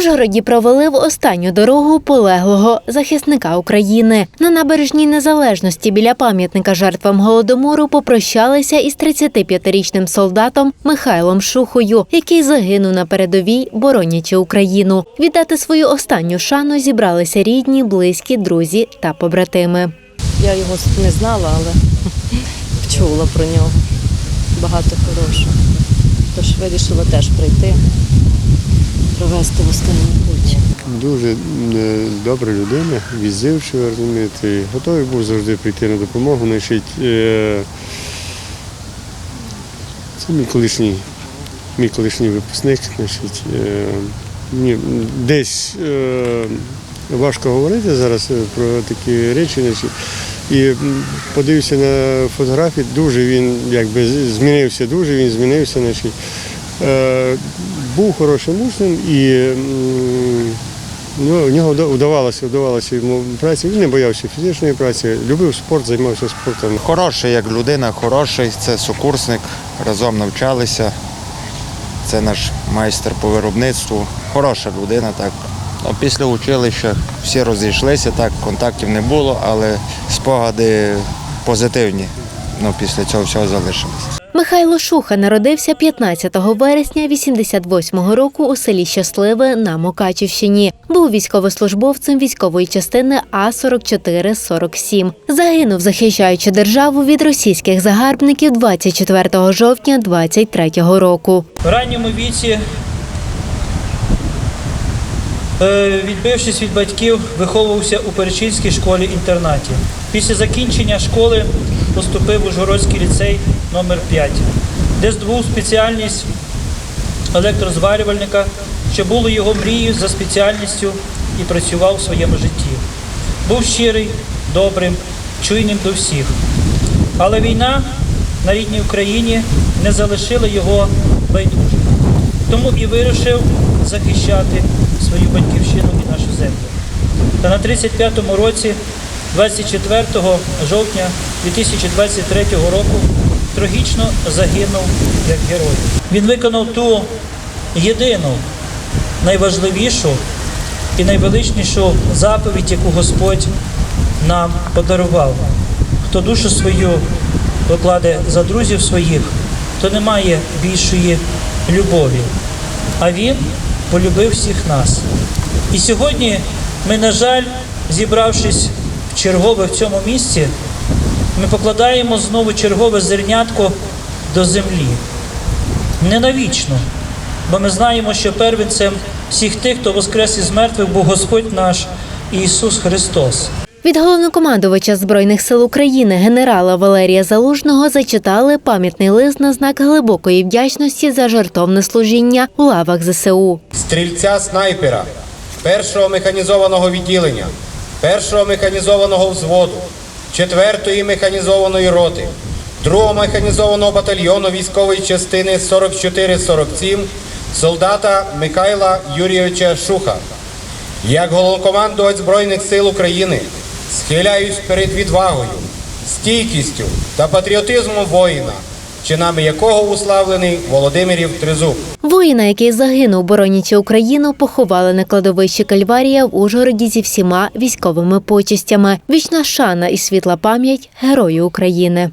Ужгороді провели в останню дорогу полеглого захисника України. На набережній незалежності біля пам'ятника жертвам голодомору попрощалися із 35-річним солдатом Михайлом Шухою, який загинув на передовій, боронячи Україну. Віддати свою останню шану зібралися рідні, близькі, друзі та побратими. Я його не знала, але чула про нього. Багато хорошого. Тож вирішила теж прийти, провести в останній путь. Дуже е, добра людина, візивши, розумієте, готовий був завжди прийти на допомогу. Значить, е, це мій колишній, мій колишній випускник. Значить, е, мені десь важко говорити зараз про такі речі. Значить, і подивився на фотографії, дуже він якби змінився, дуже він змінився. Значить, був хорошим учнем і ну, в нього вдавалося, вдавалося йому праця. Він не боявся фізичної праці, любив спорт, займався спортом. Хороший як людина, хороший, це сукурсник, разом навчалися. Це наш майстер по виробництву. Хороша людина, так. Ну, після училища всі розійшлися, так, контактів не було, але спогади позитивні. Ну, після цього всього залишилися. Михайло Шуха народився 15 вересня 88-го року у селі Щасливе на Мукачівщині. Був військовослужбовцем військової частини А-44-47. Загинув, захищаючи державу від російських загарбників 24 жовтня 23-го року. В ранньому віці, відбившись від батьків, виховувався у Перечинській школі-інтернаті. Після закінчення школи поступив у Жгородський ліцей номер 5 де здобув спеціальність електрозварювальника, що було його мрією за спеціальністю і працював у своєму житті. Був щирий, добрим, чуйним до всіх. Але війна на рідній Україні не залишила його байдужим. Тому і вирішив захищати свою батьківщину і нашу землю. Та на 35-му році, 24 жовтня 2023 року, трагічно загинув як герой. Він виконав ту єдину, найважливішу і найвеличнішу заповідь, яку Господь нам подарував. Хто душу свою покладе за друзів своїх, то немає більшої любові. А він полюбив всіх нас. І сьогодні ми, на жаль, зібравшись в чергове в цьому місці, ми покладаємо знову чергове зернятко до землі. Не навічно, бо ми знаємо, що первенцем всіх тих, хто воскрес із мертвих, був Господь наш Ісус Христос. Від головнокомандувача збройних сил України генерала Валерія Залужного зачитали пам'ятний лист на знак глибокої вдячності за жертовне служіння у лавах ЗСУ. стрільця снайпера, першого механізованого відділення, першого механізованого взводу, четвертої механізованої роти, другого механізованого батальйону військової частини 44-47, солдата Михайла Юрійовича Шуха. Як головнокомандувач Збройних сил України схиляюсь перед відвагою, стійкістю та патріотизмом воїна, чинами якого уславлений Володимирів Тризуб. Воїна, який загинув, боронячи Україну, поховали на кладовищі Кальварія в Ужгороді зі всіма військовими почестями. Вічна шана і світла пам'ять герою України.